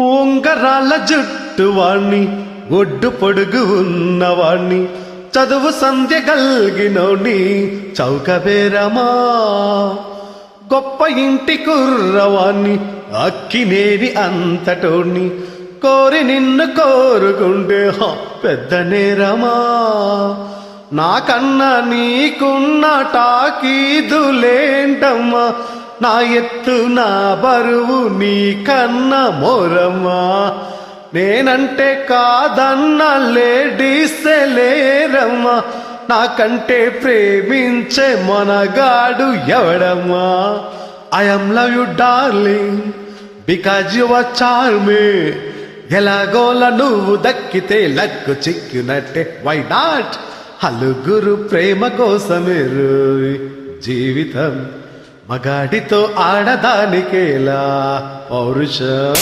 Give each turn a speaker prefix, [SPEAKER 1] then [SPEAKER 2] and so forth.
[SPEAKER 1] ఉంగరాల జుట్టు వాణ్ణి ఒడ్డు పొడుగు ఉన్నవాణ్ణి. చదువు సంధ్య కలిగినోని చౌకబేరమా. గొప్ప ఇంటి కుర్రవాణ్ణి అక్కినేని అంతటోణ్ణి. కోరి నిన్ను కోరుకుంటే పెద్ద నేరమా. నాకన్నా నీకున్న టాకీదులేంటమ్మా. నా ఎత్తు నా బరువు నీకన్న మొరమా? నేనంటే కాదన్న లేడీసెలేరమ్మా నాకంటే ప్రేమించే మనగాడు ఎవడమ్మా? I'm love you darling because your చార్మే ఎలాగోల నువ్వు దక్కితే లక్కు చిక్కినట్టే. వై నాట్ హలుగురు ప్రేమ కోసమే జీవితం. మగాడితో ఆడదానికేలా పౌరుషం